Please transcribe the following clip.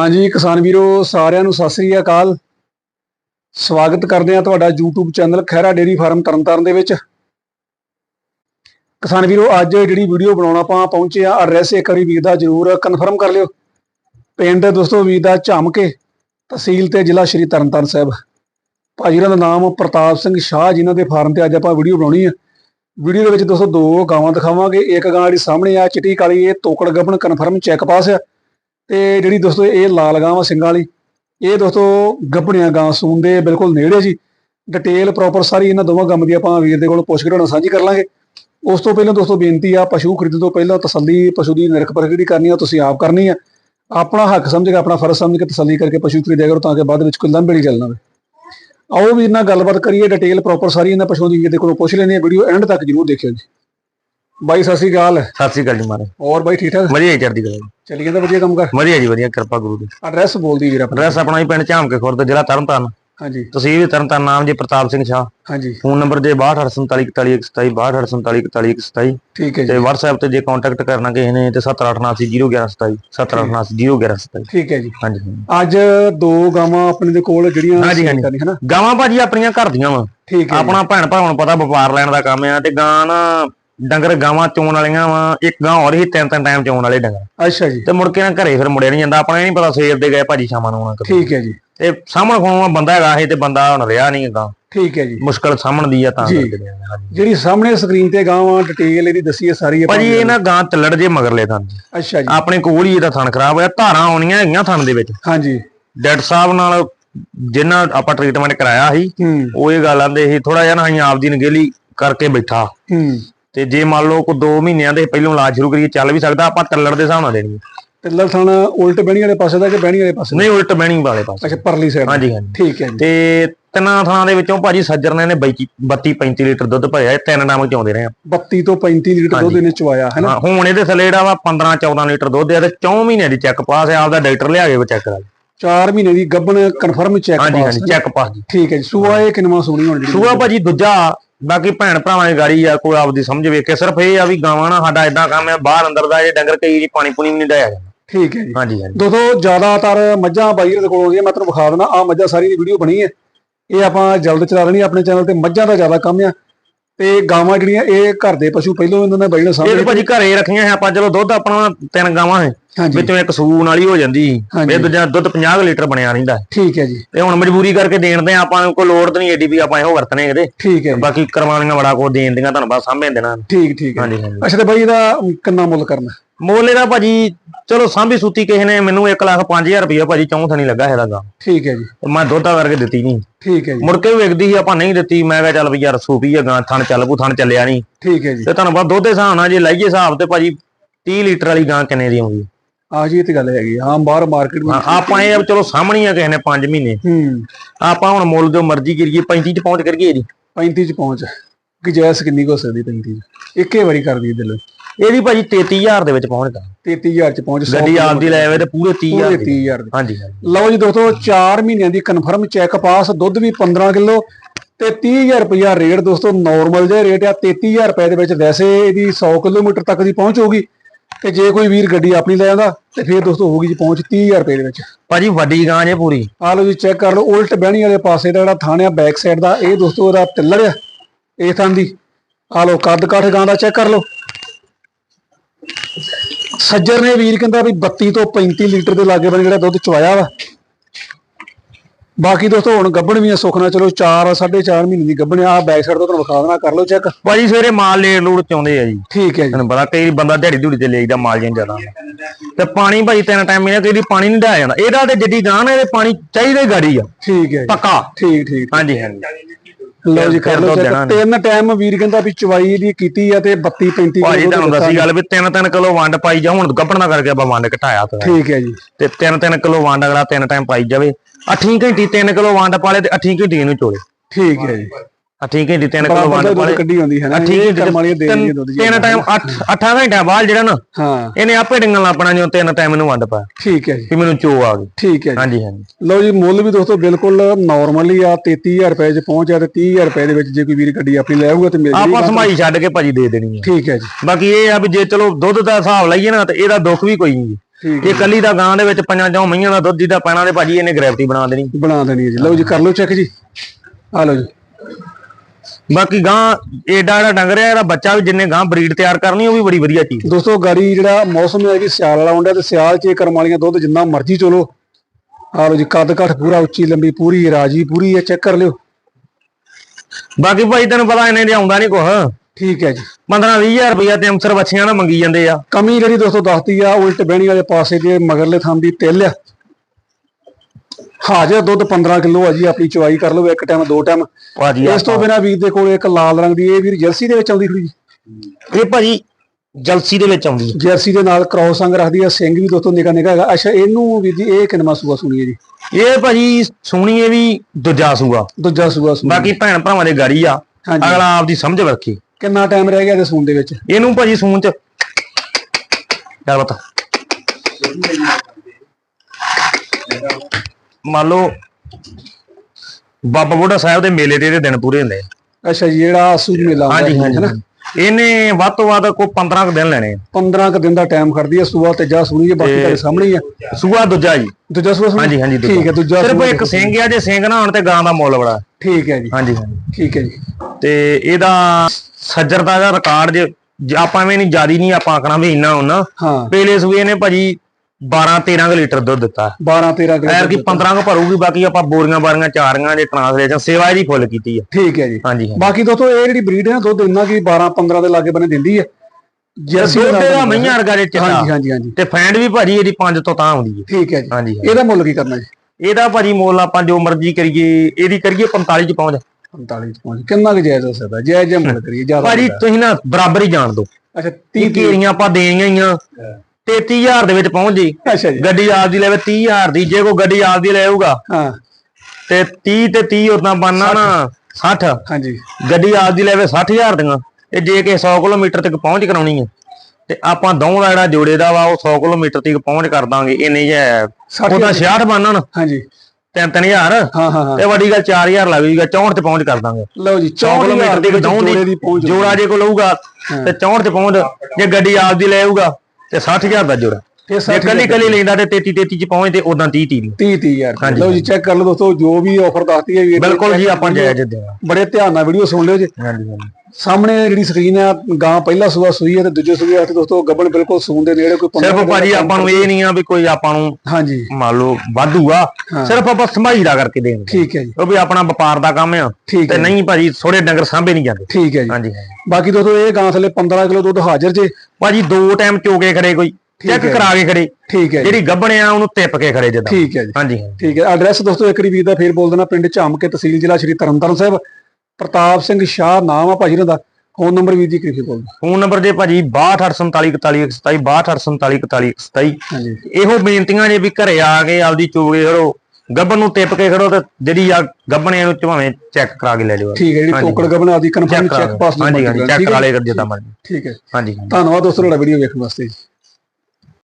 ਹਾਂਜੀ, ਕਿਸਾਨ ਵੀਰੋ, ਸਾਰਿਆਂ ਨੂੰ ਸਤਿ ਸ੍ਰੀ ਅਕਾਲ। ਸਵਾਗਤ ਕਰਦੇ ਆ ਤੁਹਾਡਾ YouTube channel Khaira dairy farm Tarn Taran ਦੇ ਵਿੱਚ। ਕਿਸਾਨ ਵੀਰੋ, ਅੱਜ ਜਿਹੜੀ ਵੀਡੀਓ ਬਣਾਉਣਾ ਆਪਾਂ ਪਹੁੰਚੇ ਆ ਐਡਰੈਸ ਇੱਕ ਵਾਰੀ ਵੀਰ ਦਾ ਜਰੂਰ ਕਨਫਰਮ ਕਰ ਲਿਓ। ਪਿੰਡ ਦੋਸਤੋ ਵੀਰ ਦਾ ਝਾਮਕੇ, ਤਹਿਸੀਲ ਤੇ ਜ਼ਿਲ੍ਹਾ ਸ਼੍ਰੀ ਤਰਨਤਾਰਨ ਸਾਹਿਬ। ਭਾਜੀ ਉਹਨਾਂ ਦਾ ਨਾਮ ਪ੍ਰਤਾਪ ਸਿੰਘ ਸ਼ਾਹ, ਜਿਨ੍ਹਾਂ ਦੇ ਫਾਰਮ ਤੇ ਅੱਜ ਆਪਾਂ ਵੀਡੀਓ ਬਣਾਉਣੀ ਆ। ਵੀਡੀਓ ਦੇ ਵਿੱਚ ਦੋਸਤੋ ਦੋ ਗਾਵਾਂ ਦਿਖਾਵਾਂਗੇ। ਇੱਕ ਗਾਂ ਜਿਹੜੀ ਸਾਹਮਣੇ ਆ, ਚਿੱਟੀ ਕਾਲੀ, ਇਹ ਤੋਕੜ ਗੱਬਣ ਕਨਫਰਮ ਚੈੱਕ ਪਾਸ ਆ। ਤੇ ਜਿਹੜੀ ਦੋਸਤੋ ਇਹ ਲਾਲ ਗਾਂ ਵਾ ਸਿੰਘਾਂ ਵਾਲੀ, ਇਹ ਦੋਸਤੋ ਗੱਭਣੀਆਂ ਗਾਂ ਸੂਨ ਦੇ ਬਿਲਕੁਲ ਨੇੜੇ ਜੀ। ਡਿਟੇਲ ਪ੍ਰੋਪਰ ਸਾਰੀ ਇਹਨਾਂ ਦੋਵਾਂ ਗਾਂ ਦੀ ਆਪਾਂ ਵੀਰ ਦੇ ਕੋਲ ਪੁੱਛ ਕੇ ਤੁਹਾਡੇ ਨਾਲ ਸਾਂਝੀ ਕਰ ਲਾਂਗੇ। ਉਸ ਤੋਂ ਪਹਿਲਾਂ ਦੋਸਤੋ ਬੇਨਤੀ ਆ, ਪਸ਼ੂ ਖਰੀਦਣ ਤੋਂ ਪਹਿਲਾਂ ਤਸੱਲੀ, ਪਸ਼ੂ ਦੀ ਨਿਰਖ ਪਰਖ ਜਿਹੜੀ ਕਰਨੀ ਆ ਉਹ ਤੁਸੀਂ ਆਪ ਕਰਨੀ ਆ। ਆਪਣਾ ਹੱਕ ਸਮਝ ਕੇ, ਆਪਣਾ ਫਰਜ਼ ਸਮਝ ਕੇ ਤਸੱਲੀ ਕਰਕੇ ਪਸ਼ੂ ਖਰੀਦਿਆ ਕਰੋ ਤਾਂ ਕਿ ਬਾਅਦ ਵਿੱਚ ਕੋਈ ਲੰਬੇੜੀ ਚੱਲਣਾ ਹੋਵੇ। ਆਓ ਵੀਰ ਨਾਲ ਗੱਲਬਾਤ ਕਰੀਏ ਡਿਟੇਲ ਪ੍ਰੋਪਰ ਸਾਰੀ ਇਹਨਾਂ ਪਸ਼ੂਆਂ ਦੀ ਵੀਰ ਦੇ ਕੋਲੋਂ ਪੁੱਛ ਲੈਣੀ ਆ ਵੀਡੀਓ ਐਂਡ ਤੱਕ ਜਰੂਰ ਦੇਖਿਓ ਜੀ। ਬਾਈ ਸਤਿ ਸ੍ਰੀ ਅਕਾਲ। ਸਤਿ ਸ੍ਰੀ ਅਕਾਲ ਜੀ ਮਾਰੇ ਹੋਰ ਬਾਈ ਠੀਕ ਠਾਕ? ਵਧੀਆ ਜੀ ਚੜ੍ਹਦੀ ਕਲਾ। ਚੱਲੀ ਜਾਂਦਾ ਵਧੀਆ ਕੰਮ ਕਰ? ਵਧੀਆ ਜੀ ਵਧੀਆ ਕਿਰਪਾ ਗੁਰੂ ਦੀ। ਐਡਰੈਸ ਬੋਲਦੀ ਵੀਰ ਆਪਣਾ। ਐਡਰੈਸ ਆਪਣਾ ਹੀ ਪਿੰਡ ਝਾਮਕੇ ਖੁਰਦ ਜ਼ਿਲ੍ਹਾ ਤਰਨਤਾਰਨ। ਹਾਂਜੀ। ਤਹਿਸੀਲ ਵੀ ਤਰਨਤਾਰਨ ਨਾਮ ਜੀ ਪ੍ਰਤਾਪ ਸਿੰਘ ਸ਼ਾਹ। ਹਾਂਜੀ। ਫੋਨ ਨੰਬਰ ਜੇ 62484127 62484127 ਠੀਕ ਹੈ ਤੇ ਜੀ। WhatsApp ਤੇ ਜੇ ਕੰਟੈਕਟ ਕਰਨਾ ਕਿਸੇ ਨੇ ਤੇ 7788011127 7788011127 ਠੀਕ ਹੈ ਜੀ। ਹਾਂਜੀ। ਅੱਜ ਦੋ ਗਾਵਾਂ ਆਪਣੇ ਦੇ ਕੋਲ ਜਿਹੜੀਆਂ ਹਾਂਜੀ, ਹਾਂਜੀ। ਗਾਵਾਂ ਭਾਜੀ ਆਪਣੀਆਂ ਘਰ ਦੀਆਂ ਵਾ। ਠੀਕ ਹੈ। ਆਪਣਾ ਭੈਣ ਭਰਾਵਾਂ ਨੂੰ ਪਤਾ ਵਪਾਰ ਲੈਣ ਦਾ ਕੰਮ ਆ ਤੇ ਗਾਂ ਨਾ ਡੰਗਰ ਗਾਵਾਂ ਚੋਣ ਵਾਲੀਆਂ ਵਾ ਇੱਕ ਗਾਂ ਹੋਰ ਹੀ ਤਿੰਨ ਤਿੰਨ ਟਾਈਮ ਚੋਣ ਵਾਲੇ ਡੰਗਰ। ਅੱਛਾ ਜੀ। ਤੇ ਮੁੜ ਕੇ ਨਾ ਘਰੇ ਫਿਰ ਮੁੜਿਆ ਨਹੀਂ ਜਾਂਦਾ ਆਪਾਂ ਇਹ ਨਹੀਂ ਪਤਾ ਸਵੇਰ ਦੇ ਗਏ ਭਾਜੀ ਸ਼ਾਮਾਂ ਨੂੰ ਆਉਣਾ ਕਦੋਂ। ਠੀਕ ਹੈ ਜੀ। ਤੇ ਸਾਹਮਣ ਖੋਣਾ ਬੰਦਾ ਹੈਗਾ ਇਹ ਤੇ ਬੰਦਾ ਹੁਣ ਰਿਹਾ ਨਹੀਂ ਹੈਗਾ ਠੀਕ ਹੈ ਜੀ। ਮੁਸ਼ਕਲ ਸਾਹਮਣ ਦੀ ਆ ਤਾਂ ਜੀ। ਕਰਕੇ। ਹਾਂਜੀ। ਜਿਹੜੀ ਸਾਹਮਣੇ ਸਕਰੀਨ ਤੇ ਗਾਵਾਂ ਡਿਟੇਲ ਇਹਦੀ ਦੱਸੀ ਹੈ ਸਾਰੀ ਆਪਾਂ ਭਾਜੀ ਇਹ ਨਾ ਗਾਂ ਤੱਲੜ ਜੇ ਮਗਰਲੇ ਥਣ ਜੀ। ਅੱਛਾ ਜੀ। ਆਪਣੇ ਕੋਲ ਹੀ ਇਹਦਾ ਥਣ ਖਰਾਬ ਹੋਇਆ ਧਾਰਾਂ ਆਉਣੀਆਂ ਹੈਗੀਆਂ ਥਣ ਦੇ ਵਿੱਚ। ਹਾਂਜੀ। ਡਾਕਟਰ ਸਾਹਿਬ ਨਾਲ ਜਿੰਨਾ ਆਪਾਂ ਟ੍ਰੀਟਮੈਂਟ ਕਰਾਇਆ ਸੀ ਹੂੰ। ਉਹ ਇਹ ਗੱਲ ਆਂਦੇ ਸੀ ਥੋੜਾ ਜਿਹਾ ਨਾ ਅਸੀਂ ਆਪਦੀ ਨਗੇਲੀ ਕਰਕੇ ਬੈਠਾ। ਹੂੰ। ਤੇ ਜੇ ਮੰਨ ਲਓ ਕੋ 2 ਮਹੀਨਿਆਂ ਦੇ ਪਹਿਲੋਂ ਇਲਾਜ ਸ਼ੁਰੂ ਕਰੀਏ ਚੱਲ ਵੀ ਸਕਦਾ ਆਪਾਂ ਤੱਲੜ ਦੇ ਹਿਸਾਬ ਨਾਲ ਦੇਣੀ ਹੈ। ਤੇ ਲਲਥਣ ਉਲਟ ਬਹਿਣੀ ਵਾਲੇ ਪਾਸੇ ਦਾ ਕਿ ਬਹਿਣੀ ਵਾਲੇ ਪਾਸੇ ਦਾ? ਨਹੀਂ ਉਲਟ ਬਹਿਣੀ ਵਾਲੇ ਪਾਸੇ। ਅੱਛਾ ਪਰਲੀ ਸਾਈਡ ਹਾਂਜੀ ਹਾਂਜੀ। ਠੀਕ ਹੈ ਜੀ। ਤੇ ਤਿੰਨਾਂ ਥਾਂ ਦੇ ਵਿੱਚੋਂ ਭਾਜੀ ਸੱਜਰ ਨੇ 32 32 35 ਲੀਟਰ ਦੁੱਧ ਭਰਿਆ ਇਹ ਤਿੰਨ ਨਾਮ ਚਾਉਂਦੇ ਰਹੇ ਆ। 32 ਤੋਂ 35 ਲੀਟਰ ਦੁੱਧ ਇਹਨੇ ਚਵਾਇਆ ਹੈ ਨਾ? ਹਾਂ, ਹੁਣ ਇਹਦੇ ਥੱਲੇ ਜਿਹੜਾ ਵਾ 15 14 ਲੀਟਰ ਦੁੱਧ ਆ ਤੇ 4 ਮਹੀਨੇ ਦੀ ਚੈੱਕ ਪਾਸ ਆ ਆਪਦਾ ਡਾਕਟਰ ਲਿਆ ਕੇ ਚੈੱਕ ਕਰਾ ਲਈ 4 ਮਹੀਨੇ ਦੀ ਗੱਭਣ ਕਨਫਰਮ ਚੈੱਕ ਹਾਂਜੀ ਪਾਸ ਹਾਂਜੀ ਚੈੱਕ ਪਾਸ ਜੀ। ਠੀਕ ਹੈ ਜੀ। ਸੂਆ ਇਹ ਕਿੰਨਵਾਂ ਸੋਣੀ ਹੁਣ ਜਿਹੜੀ ਸੂਆ ਭਾਜੀ ਦੂਜਾ ਬਾਕੀ ਭੈਣ ਭਰਾਵਾਂ ਦੀ ਗਾੜੀ ਆ ਕੋਈ ਆਪਦੀ ਸਮਝ ਵੇਖ। ਕੇ ਸਿਰਫ ਇਹ ਆ ਵੀ ਗਾਵਾਂ ਨਾ ਸਾਡਾ ਇਦਾਂ ਕੰਮ ਆ ਬਾਹਰ ਅੰਦਰ ਦਾ ਇਹ ਡੰਗਰ ਕਈ ਜੀ ਪਾਣੀ ਪੂਣੀ ਵੀ ਨਹੀਂ ਡਾਇਆ ਜਾਂਦਾ। ਠੀਕ ਹੈ ਜੀ। ਹਾਂਜੀ ਹਾਂਜੀ। ਦੋਸਤੋ ਜ਼ਿਆਦਾਤਰ ਮੱਝਾਂ ਬਾਈ ਦੇ ਕੋਲ ਆਉਂਦੀਆਂ ਮੈਂ ਤੁਹਾਨੂੰ ਵਿਖਾ ਦਿੰਦਾ ਆ ਮੱਝਾਂ ਸਾਰੀ ਦੀ ਵੀਡੀਓ ਬਣੀ ਹੈ। ਇਹ ਆਪਾਂ ਜਲਦ ਚਲਾ ਲੈਣੀ ਆਪਣੇ ਚੈਨਲ ਤੇ ਮੱਝਾਂ ਦਾ ਜ਼ਿਆਦਾ ਕੰਮ ਆ। ਤੇ ਗਾਵਾਂ ਜਿਹੜੀਆਂ ਇਹ ਘਰ ਦੇ ਪਸ਼ੂ ਪਹਿਲਾਂ ਇਹਨਾਂ ਨੇ ਨੇ ਇਹ ਤਾਂ ਸਾਹਮਣੇ ਭਾਜੀ ਘਰੇ ਰੱਖੀਆਂ ਹੈ ਆਪਾਂ ਚਲੋ ਦੁੱਧ ਆਪਣਾ ਤਿੰਨ ਗਾਵਾਂ ਹੈ ਹਾਂਜੀ। ਵਿੱਚੋਂ ਇੱਕ ਸੂਣ ਵਾਲੀ ਹੋ ਜਾਂਦੀ ਹਾਂਜੀ। ਇਹ ਦੂਜਾ ਦੁੱਧ 50 ਕੁ ਲੀਟਰ ਬਣਿਆ ਰਹਿੰਦਾ। ਠੀਕ ਹੈ ਜੀ। ਤੇ ਹੁਣ ਮਜਬੂਰੀ ਕਰਕੇ ਦੇਣ ਦੇ ਆਪਾਂ ਨੂੰ ਕੋਈ ਲੋੜ ਤਾਂ ਨਹੀਂ ਏਡੀ ਵੀ ਆਪਾਂ ਇਹੋ ਵਰਤਨੇ ਕਿਤੇ ਠੀਕ ਹੈ ਜੀ। ਬਾਕੀ ਕਰਵਾਉਣੀਆਂ ਬੜਾ ਕੋ ਦੇਣ ਦੀਆਂ ਤੁਹਾਨੂੰ ਬਸ ਸਾਹਮਣੇ ਦੇਣਾ। ਠੀਕ ਠੀਕ ਹੈ। ਹਾਂਜੀ ਹਾਂਜੀ। ਅੱਛਾ ਤੇ ਬਾਈ ਇਹਦਾ ਕਿੰਨਾ ਮੁੱਲ ਕਰਨਾ? ਮੁੱਲ ਇਹਦਾ ਭਾਜੀ ਚਲੋ ਸਾਂਭੀ ਸੁੱਤੀ ਕਿਸੇ ਨੇ ਮੈਨੂੰ 1 ਲੱਖ 5000 ਰੁਪਇਆ ਭਾਜੀ ਚੌਂਥ ਨਹੀਂ ਲੱਗਾ ਇਹਦਾ ਗਾ। ਠੀਕ ਹੈ ਜੀ। ਮੈਂ ਦੋਧਾ ਕਰਕੇ ਦਿੱਤੀ ਨਹੀਂ ਠੀਕ ਹੈ ਜੀ। ਮੁੜ ਕੇ ਵੀ ਵੇਖਦੀ ਸੀ ਆਪਾਂ ਨਹੀਂ ਦਿੱਤੀ। ਮੈਂ ਕਿਹਾ ਚੱਲ ਵੀ ਯਾਰ ਸੂਪੀ ਆ ਗਾਂ ਥਣ ਚੱਲ ਪੂ ਥਣ ਚੱਲਿਆ ਨਹੀਂ। ਠੀਕ ਹੈ ਜੀ। ਤੇ ਤੁਹਾਨੂੰ ਪਤਾ ਦੁੱਧ ਦੇ ਹਿਸਾਬ ਨਾਲ ਜੇ ਲਾਈਏ ਹਿਸਾਬ ਤੇ ਭਾਜੀ 30 ਲੀਟਰ ਵਾਲੀ ਗਾਂ ਕਿੰਨੇ ਦੀ ਆਉਂਦੀ? ਆ ਜੀ ਇਹ ਤੇ ਗੱਲ ਹੈਗੀ। ਹਾਂ ਬਾਹਰ ਮਾਰਕੀਟ ਹਾਂ, ਵਿੱਚ ਆਪਾਂ ਇਹ ਚਲੋ ਸਾਹਮਣੀ ਆ ਕਿਸੇ ਨੇ 5 ਮਹੀਨੇ। ਹੂੰ। ਆਪਾਂ ਹੁਣ ਮੁੱਲ ਜੋ ਮਰਜ਼ੀ ਕਰੀਏ 35 ਚ ਪਹੁੰਚ ਕਰੀਏ ਜੀ। 35 ਚ ਪਹੁੰਚ। ਗੁੰਜਾਇਸ਼ ਕਿੰਨੀ ਕੁ ਹੋ ਸਕਦੀ 35 ਚ? ਇੱਕੇ ਵਾਰੀ ਕਰ ਦਈਏ ਦਿਲ। ਇਹਦੀ ਭਾਜੀ 33000 ਦੇ ਵਿੱਚ ਪਹੁੰਚਦਾ 33000 ਚ ਪਹੁੰਚ 100 ਗੱਡੀ ਆਪਦੀ ਲੈ ਆਵੇ ਤੇ ਪੂਰੇ 30000 ਪੂਰੇ ਦੀ। 30000 ਦੀ। ਹਾਂਜੀ ਲਓ ਜੀ ਦੋਸਤੋ 4 ਮਹੀਨਿਆਂ ਦੀ ਕਨਫਰਮ ਚੈੱਕ ਪਾਸ ਦੁੱਧ ਵੀ 15 ਕਿਲੋ ਤੇ 30000 ਰੁਪਇਆ ਰੇਟ ਦੋਸਤੋ ਨਾਰਮਲ ਜਿਹਾ ਰੇਟ ਆ 33000 ਰੁਪਏ ਦੇ ਵਿੱਚ ਵੈਸੇ ਇਹਦੀ 100 ਕਿਲੋਮੀਟਰ ਤੱਕ ਦੀ ਪਹੁੰਚ ਹੋਊਗੀ ਤੇ ਜੇ ਕੋਈ ਵੀਰ ਗੱਡੀ ਆਪਣੀ ਲੈ ਆਂਦਾ ਤੇ ਫਿਰ ਦੋਸਤੋ ਹੋਊਗੀ ਜੀ ਪਹੁੰਚ 30000 ਰੁਪਏ ਦੇ ਵਿੱਚ। ਭਾਜੀ ਵੱਡੀ ਗਾਂ ਜੇ ਪੂਰੀ। ਆ ਲਓ ਜੀ ਚੈੱਕ ਕਰ ਲਓ ਉਲਟ ਬਹਿਣੀ ਵਾਲੇ ਪਾਸੇ ਦਾ ਜਿਹੜਾ ਥਾਣ ਆ ਬੈਕ ਸਾਈਡ ਦਾ ਇਹ ਦੋਸਤੋ ਇਹਦਾ ਟਿੱਲਰ ਆ ਇਹ ਥਾਂ ਦੀ। ਆ ਲਓ ਕੱਦ ਕਾਠ ਗਾਂ ਦਾ ਚੈੱਕ ਕਰ ਲਓ। ਸੱਜਰ ਨੇ ਵੀਰ ਕਹਿੰਦਾ ਵੀ 32 ਤੋਂ 35 ਲੀਟਰ ਦੇ ਲਾਗੇ ਬਣ ਜਿਹੜਾ ਦੁੱਧ ਚਵਾਇਆ ਵਾ। ਬਾਕੀ ਦੋਸਤੋ ਹੁਣ ਗੱਬਣ ਵੀ ਆ ਸੁਖਣਾ ਚਲੋ 4 4.5 ਮਹੀਨੇ ਦੀ ਗੱਬਣ ਆ। ਬੈਕ ਸਾਈਡ ਤੋਂ ਤੁਹਾਨੂੰ ਵਿਖਾ ਦੇਣਾ ਕਰ ਲਓ ਚੈੱਕ ਭਾਜੀ ਸਵੇਰੇ ਮਾਲ ਲੇਟ ਲੂੜ ਚਾਉਂਦੇ ਆ ਜੀ। ਠੀਕ ਹੈ ਜੀ। ਤੁਹਾਨੂੰ ਪਤਾ ਕਈ ਬੰਦਾ ਦਿਹਾੜੀ ਧੂੜੀ ਤੇ ਲੇਈਦਾ ਮਾਲ ਜਾਂ ਜ਼ਿਆਦਾ। ਤੇ ਪਾਣੀ ਭਾਜੀ ਤਿੰਨ ਟਾਈਮ ਇਹਨਾਂ ਕਈ ਪਾਣੀ ਨਹੀਂ ਡਾਇਆ ਜਾਂਦਾ। ਇਹਦਾ ਤੇ ਜਿੱਡੀ ਗਾਂ ਇਹਦੇ ਪਾਣੀ ਚਾਹੀਦਾ ਗਾੜੀ ਆ। ਠੀਕ ਹੈ ਜੀ। ਪੱਕਾ। ਠੀਕ ਠੀਕ। ਹਾਂਜੀ ਹਾਂਜੀ। ਲਓ ਜੀ ਕਰ ਲਓ ਨੀ। ਤਿੰਨ ਟਾਈਮ ਵੀਰ ਕਹਿੰਦਾ ਵੀ ਚਵਾਈ ਦੀ ਕੀਤੀ ਆ ਤੇ 32 35 ਭਾਜੀ ਤੁਹਾਨੂੰ ਦੱਸੀ ਗੱਲ ਵੀ ਤਿੰਨ ਤਿੰਨ ਕਿਲੋ ਵੰਡ ਪਾਈ ਜਾ ਹੁਣ ਗੱਪਣਾ ਕਰਕੇ ਆਪਾਂ ਵੰਡ ਘਟਾਇਆ ਤਾਂ ਠੀਕ ਹੈ ਜੀ। ਤੇ ਤਿੰਨ ਤਿੰਨ ਕਿਲੋ ਵੰਡ ਅਗਲਾ ਤਿੰਨ ਟਾਈਮ ਪਾਈ ਜਾਵੇ। 8 ਘੰਟੀ 3 ਕਿਲੋ ਵੰਡ ਪਾਲੇ ਤੇ 8 ਘੰਟੀ ਇਹਨੂੰ ਚੋਲੇ। ਠੀਕ ਹੈ ਜੀ। 8 ਘੰਟੀ 3 ਕਿਲੋ ਵੰਡ ਪਾਲੇ ਕੱਢੀ ਹੁੰਦੀ ਹੈ ਨਾ ਠੀਕ ਇਹ ਕਰਮ ਵਾਲੀਆਂ ਦੇ ਰਹੀਆਂ ਦੁੱਧ ਜੀ ਤਿੰਨ ਟਾਈਮ 8 8 ਘੰਟਿਆਂ ਬਾਅਦ ਜਿਹੜਾ ਨਾ ਹਾਂ। ਇਹਨੇ ਆਪੇ ਡਿੰਗਣ ਲੱਪਣਾ ਜੋ ਤਿੰਨ ਟਾਈਮ ਇਹਨੂੰ ਵੰਡ ਪਾਇਆ। ਠੀਕ ਹੈ ਜੀ। ਵੀ ਮੈਨੂੰ ਚੋ ਆ ਗਈ। ਠੀਕ ਹੈ ਜੀ। ਹਾਂਜੀ ਹਾਂਜੀ। ਲਓ ਜੀ ਮੁੱਲ ਵੀ ਦੋਸਤੋ ਬਿਲਕੁਲ ਨਾਰਮਲ ਹੀ ਆ 33000 ਰੁਪਏ ਚ ਪਹੁੰਚਿਆ ਤੇ 30000 ਰੁਪਏ ਦੇ ਵਿੱਚ ਜੇ ਕੋਈ ਵੀਰ ਗੱਡੀ ਆਪਣੀ ਲੈ ਆਊਗਾ ਤੇ ਮਿਲ ਆਪਾਂ ਜੇਗੀ ਸਮਾਈ ਛੱਡ ਕੇ ਭਾਜੀ ਦੇ ਦੇਣੀ ਹੈ ਠੀਕ ਹੈ ਜੀ। ਬਾਕੀ ਇਹ ਆ ਵੀ ਜੇ ਚਲੋ ਦੁੱਧ ਦਾ ਹਿਸਾਬ ਲਈਏ ਨਾ ਤੇ ਇਹਦਾ ਦੁੱਖ ਵੀ ਕੋਈ ਨਹੀਂ। ਇਹ ਕੱਲੀ ਦਾ ਗਾਂ ਦੇ ਵਿੱਚ ਪੰਜਾਂ ਚੋਂ ਮਈਆਂ ਦਾ ਦੁੱਧ ਜਿਹਦਾ ਪੈਣਾ ਤੇ ਭਾਜੀ ਇਹਨੇ ਗ੍ਰੈਵਿਟੀ ਬਣਾ ਦੇਣੀ। ਬਣਾ ਦੇਣੀ ਜੀ। ਲਓ ਜੀ ਕਰ ਲਓ ਚੈੱਕ ਜੀ। ਆ ਲਓ ਜੀ। ਬਾਕੀ ਗਾਂ ਏਡਾ ਏਡਾ ਡੰਗਰ ਆ ਇਹਦਾ ਬੱਚਾ ਵੀ ਜਿੰਨੇ ਗਾਂ ਬਰੀਡ ਤਿਆਰ ਕਰਨੀ ਉਹ ਵੀ ਬੜੀ ਵਧੀਆ ਚੀਜ਼। ਦੋਸਤੋ ਗਾੜੀ ਜਿਹੜਾ ਮੌਸਮ ਹੈ ਕਿ ਸਿਆਲ ਵਾਲਾ ਹੁੰਦਾ ਤੇ ਸਿਆਲ 'ਚ ਇਹ ਕਰਮ ਵਾਲੀਆਂ ਦੁੱਧ ਜਿੰਨਾ ਮਰਜ਼ੀ ਚੋਲੋ। ਆ ਲਓ ਜੀ ਕੱਦ ਘੱਟ ਪੂਰਾ ਉੱਚੀ ਲੰਬੀ ਪੂਰੀ ਰਾਜੀ ਪੂਰੀ ਹੈ ਚੈੱਕ ਕਰ ਲਿਓ। ਬਾਕੀ ਭਾਈ ਤੈਨੂੰ ਪਤਾ ਇਹਨੇ ਦੇ ਆਉਂਦਾ ਨਹੀਂ ਕੁਛ। ਠੀਕ ਹੈ ਜੀ। 15 20000 ਰੁਪਇਆ ਤੇ ਅੰਸਰ ਬੱਚੀਆਂ ਦਾ ਮੰਗੀ ਜਾਂਦੇ ਆ। ਕਮੀ ਜਿਹੜੀ ਦੋਸਤੋ ਦੱਸਦੀ ਆ ਉਲਟ ਬਹਿਣੀ ਵਾਲੇ ਪਾਸੇ ਦੇ ਮਗਰਲੇ ਥਾਂ ਦੀ ਤਿਲ ਆ। ਹਾਜ਼ਰ ਦੁੱਧ 15 ਕਿਲੋ ਆ ਜੀ ਆਪਣੀ ਚਵਾਈ ਕਰ ਲਓ ਇੱਕ ਟਾਈਮ ਦੋ ਟਾਈਮ ਭਾਜੀ ਇਸ ਤੋਂ ਬਿਨਾ ਵੀਰ ਦੇ ਕੋਲ ਇੱਕ ਲਾਲ ਰੰਗ ਦੀ ਇਹ ਵੀਰ ਜਰਸੀ ਦੇ ਵਿੱਚ ਆਉਂਦੀ ਥੋੜੀ ਇਹ ਭਾਜੀ ਜਲਸੀ ਦੇ ਵਿੱਚ ਆਉਂਦੀ ਜਰਸੀ ਦੇ ਨਾਲ ਕ੍ਰੋਸ ਅੰਗ ਰੱਖਦੀ ਆ ਸਿੰਘ ਵੀ ਦੋਸਤੋ ਨਿਕਾ ਨਿਕਾ ਹੈਗਾ। ਅੱਛਾ ਇਹਨੂੰ ਵੀਰ ਜੀ ਇਹ ਕਿੰਨਾ ਸੂਆ ਸੁਣੀ ਹੈ ਜੀ। ਇਹ ਭਾਜੀ ਸੋਹਣੀ ਇਹ ਵੀ ਦੂਜਾ ਸੂਆ। ਦੂਜਾ ਸੂਆ ਸੁਣੀ। ਬਾਕੀ ਭੈਣ ਭਰਾਵਾਂ ਦੇ ਗਾੜੀ ਆ। ਅਗਲਾ ਆਪਦੀ ਸਮਝ ਰੱਖੀ। ਕਿੰਨਾ ਟਾਈਮ ਰਹਿ ਗਿਆ ਇਹਦੇ ਸੂਣ ਦੇ ਵਿੱਚ? ਇਹਨੂੰ ਭਾਜੀ ਸੂਣ ਚ ਯਾਰ ਬਤਾ ਮੰਨ ਲਓ ਬਾਬਾ ਬੁੱਢਾ ਸਾਹਿਬ ਦੇ ਮੇਲੇ ਤੇ ਇਹਦੇ ਦਿਨ ਪੂਰੇ ਹੁੰਦੇ ਆ। ਅੱਛਾ ਜੀ ਜਿਹੜਾ ਆਸੂ ਮੇਲਾ ਹਾਂਜੀ ਹੈ, ਹਾਂਜੀ। ਹੈਨਾ? ਇਹਨੇ ਵੱਧ ਤੋਂ ਵੱਧ ਕੋਈ 15 ਕੁ ਦਿਨ ਲੈਣੇ ਆ। 15 ਕ ਦਿਨ ਦਾ ਟਾਈਮ ਖੜਦੀ ਹੈ ਸੂਆ ਤੇ ਜਾ ਸੁਣੀ ਹੈ ਬਾਕੀ ਤੁਹਾਡੇ ਸਾਹਮਣੇ ਹੀ ਆ। ਸੂਆ ਦੂਜਾ ਜੀ। ਦੂਜਾ ਸੂਆ ਸੁਣੀ ਹਾਂਜੀ ਹਾਂਜੀ ਦੂਜਾ। ਠੀਕ ਹੈ ਦੂਜਾ ਸਿਰਫ ਸੂਆ ਇੱਕ ਸਿੰਘ ਆ ਜੇ ਸਿੰਘ ਨਾ ਹੋਣ ਤੇ ਗਾਂ ਦਾ ਮੁੱਲ ਬੜਾ। ਠੀਕ ਹੈ ਜੀ। ਹਾਂਜੀ ਹਾਂਜੀ। ਠੀਕ ਹੈ ਜੀ। ਤੇ ਇਹਦਾ ਸੱਜਰ ਦਾ ਰਿਕਾਰਡ ਜੇ ਜੇ ਆਪਾਂ ਐਵੇਂ ਨਹੀਂ ਜਿਆਦੀ ਨਹੀਂ ਆਪਾਂ ਆਖਣਾ ਵੀ ਇੰਨਾ ਹੁੰਦਾ ਹਾਂ। ਪੇਲੇ ਸੂਏ ਨੇ ਭਾਜੀ 12 13 ਲੀਟਰ ਦੁੱਧ ਦਿੱਤਾ। 12 13 ਕਿਲੋ ਐਰ ਕੀ 15 ਕੁ ਭਰੂਗੀ ਬਾਕੀ ਆਪਾਂ ਬੋਰੀਆਂ ਬਾਰੀਆਂ ਚਾਰੀਆਂ ਜੇ ਟ੍ਰਾਂਸਲੇਸ਼ਨ ਸੇਵਾ ਇਹਦੀ ਫੁੱਲ ਕੀਤੀ ਆ। ਠੀਕ ਹੈ ਜੀ। ਹਾਂਜੀ ਬਾਕੀ ਦੋਸਤੋ ਇਹ ਜਿਹੜੀ ਬਰੀਡ ਹੈ ਨਾ ਦੁੱਧ ਇੰਨਾ ਕੀ 12 15 ਦੇ ਲਾਗੇ ਬਨੇ ਦਿੰਦੀ ਹੈ। ਜਰਸੀ ਦੇ ਮਈਆਂ ਵਰਗਾ ਜੇ ਚਿੱਟਾ ਹਾਂਜੀ ਹਾਂਜੀ ਹਾਂਜੀ। ਤੇ ਫੈਂਡ ਵੀ ਭਾਜੀ ਇਹਦੀ 5 ਤੋਂ ਤਾਂ ਆਉਂਦੀ ਹੈ। ਠੀਕ ਹੈ ਜੀ। ਹਾਂਜੀ। ਇਹਦਾ ਮੁੱਲ ਕੀ ਕਰਨਾ ਜੀ? ਇਹਦਾ ਭਾਜੀ ਮੁੱਲ ਆਪਾਂ ਜੋ ਮਰਜ਼ੀ ਕਰੀਏ ਇਹਦੀ ਕਰੀਏ 45 ਚ ਪਹੁੰਚ। 45 ਚ ਪਹੁੰਚ। ਕਿੰਨਾ ਕੁ ਜਾਇਜ਼ ਹੋ ਸਕਦਾ? ਜਾਇਜ਼ ਮੁੱਲ ਕਰੀਏ? ਜ਼ਿਆਦਾ ਭਾਜੀ ਤੁਸੀਂ ਨਾ ਬਰਾਬਰ ਹੀ ਜਾਣ ਦੋ ਅੱਛਾ 30 30 ਕੀੜੀਆਂ ਆਪਾਂ ਦੇਈਆਂ ਹੀ ਆ। 33000 ਦੇ ਵਿੱਚ ਪਹੁੰਚ ਜੀ। ਅੱਛਾ ਜੀ। ਗੱਡੀ ਆਪਦੀ ਲੈਵੇ 30000 ਦੀ ਜੇ ਕੋਈ ਗੱਡੀ ਆਪਦੀ ਲੈਊਗਾ ਹਾਂ। ਤੇ 30 ਤੇ 30 ਉਦਾਂ ਬਣਨਾ ਨਾ 60 ਹਾਂਜੀ। ਗੱਡੀ ਆਪਦੀ ਲੈਵੇ 60000 ਦੀਆਂ। ਤੇ ਜੇ ਕਿ 100 ਕਿਲੋਮੀਟਰ ਤੱਕ ਪਹੁੰਚ ਕਰਾਉਣੀ ਹੈ ਤੇ ਆਪਾਂ ਦੋਵਾਂ ਦਾ ਜਿਹੜਾ ਜੋੜੇ ਦਾ ਵਾ ਉਹ 100 ਕਿਲੋਮੀਟਰ ਤੱਕ ਪਹੁੰਚ ਕਰ ਦਾਂਗੇ। ਇੰਨੇ ਜੇ ਉਹਦਾ 66 ਬਣਨ। ਹਾਂਜੀ। 3-3000 ਹਾਂ ਹਾਂ ਤੇ ਵੱਡੀ ਗੱਲ 4000 ਲੱਗ ਜੂਗਾ 64 ਤੇ ਪਹੁੰਚ ਕਰ ਦਾਂਗੇ। ਲਓ ਜੀ 100 ਕਿਲੋਮੀਟਰ ਦੀ ਦੀ ਜੋੜਾ ਜੇ ਕੋ ਲਊਗਾ ਤੇ 64 ਤੇ ਪਹੁੰਚ। ਜੇ ਗੱਡੀ ਆਪਦੀ ਲੈਊਗਾ ਤੇ 60000 ਦਾ ਜੋੜਾ। ਇਹ ਜੇ 60 ਕੱਲੀ ਕੱਲੀ ਲੈਂਦਾ ਤੇ 33 33 ਚ ਪਹੁੰਚ ਤੇ ਉਦਾਂ 30 30 30 30 ਯਾਰ ਹਾਂਜੀ, ਲਓ ਜੀ ਚੈੱਕ ਕਰ ਲਓ ਦੋਸਤੋ ਜੋ ਵੀ ਆਫਰ ਦੱਸਦੀ ਹੈ ਵੀਰ ਬਿਲਕੁਲ ਜੀ ਆਪਾਂ ਜਾਇਜ਼ ਦੇਣਾ ਬੜੇ ਧਿਆਨ ਨਾਲ ਵੀਡੀਓ ਸੁਣ ਲਿਓ ਜੀ। ਹਾਂਜੀ ਹਾਂਜੀ। ਸਾਹਮਣੇ ਜਿਹੜੀ ਸਕਰੀਨ ਆ ਗਾਂ ਪਹਿਲਾ ਸੂਆ ਸੂਈ ਹੈ ਤੇ ਦੂਜੇ ਸੂਏ ਆ ਤੇ ਦੋਸਤੋ ਗੱਬਣ ਬਿਲਕੁਲ ਸੂਣ ਦੇ ਨੇੜੇ ਕੋਈ ਸਿਰਫ ਭਾਜੀ ਆਪਾਂ ਨੂੰ ਇਹ ਨਹੀਂ ਆ ਵੀ ਕੋਈ ਆਪਾਂ ਨੂੰ ਹਾਂਜੀ। ਮੰਨ ਲਓ ਵਾਧੂ ਆ। ਸਿਰਫ ਆਪਾਂ ਸੰਭਾਈ ਦਾ ਕਰਕੇ ਦੇਣ। ਠੀਕ ਹੈ ਜੀ। ਉਹ ਵੀ ਆਪਣਾ ਵਪਾਰ ਦਾ ਕੰਮ ਆ ਤੇ ਨਹੀਂ ਭਾਜੀ ਥੋੜੇ ਡੰਗਰ ਸਾਂਭੇ ਨਹੀਂ ਜਾਂਦੇ। ਠੀਕ ਹੈ ਜੀ। ਹਾਂਜੀ। ਬਾਕੀ ਦੋਸਤੋ ਇਹ ਗਾਂ ਥੱਲੇ 15 ਕਿਲੋ ਦੁੱਧ ਹਾਜ਼ਰ ਜੇ। ਭਾਜੀ ਦੋ ਟਾਈਮ ਚੋਕੇ ਖੜੇ ਕੋਈ। ਚੈੱਕ। ਕਰਾ ਕੇ ਖੜੇ। ਠੀਕ ਹੈ ਜਿਹੜੀ ਗੱਬਣ ਆ ਉਹਨੂੰ ਟਿੱਪ ਕੇ ਖੜੇ ਜਦਾਂ। ਠੀਕ ਹੈ ਜੀ। ਹਾਂਜੀ। ਠੀਕ ਹੈ। ਐਡਰੈਸ ਦੋਸਤੋ ਇੱਕ ਵਾਰੀ ਵੀਰ ਦਾ ਫੇਰ ਬੋਲ ਦੇਣਾ ਪਿੰਡ ਝਾਮਕੇ ਤਹਿਸੀਲ ਜ਼ਿਲ੍ਹਾ ਸ਼੍ਰੀ ਤਰਨਤਾਰਨ ਸਾਹਿਬ। ਪ੍ਰਤਾਪ ਸਿੰਘ ਸ਼ਾਹ ਨਾਮ ਆ ਭਾਜੀ ਦਾ। ਫੋਨ ਨੰਬਰ ਵੀਰ ਜੀ ਕਿਹਦੇ ਦਿਓ। ਫੋਨ ਨੰਬਰ ਜੇ ਭਾਜੀ 62474127 62474127 ਹਾਂਜੀ। ਇਹੋ ਬੇਨਤੀਆਂ ਜੇ ਵੀ ਘਰੇ ਆ ਕੇ ਆਪਦੀ ਚੋਗੇ ਖੜੋ। ਗੱਬਣ ਨੂੰ ਟਿੱਪ ਕੇ ਖੜੋ ਤੇ ਜਿਹੜੀ ਆ ਗੱਬਣੇ ਨੂੰ ਚਵਾਵੇਂ ਚੈੱਕ ਕਰਾ ਕੇ ਲੈ ਲਿਓ ਠੀਕ ਹੈ ਜਿਹੜੀ। ਟੋਕੜ ਗਬਨਾ ਆਦੀ ਕਨਫਰਮ ਚੈੱਕ ਪਾਸ ਹਾਂਜੀ ਹਾਂਜੀ ਚੈੱਕ ਕਰਾ ਲੈ ਜਿੱਦਾਂ ਮਰਜ਼ੀ। ਠੀਕ ਹੈ। ਹਾਂਜੀ ਹਾਂਜੀ। ਧੰਨਵਾਦ ਦੋਸਤੋ ਤੁਹਾਡਾ ਵੀਡੀਓ ਵੇਖਣ ਵਾਸਤੇ ਜੀ।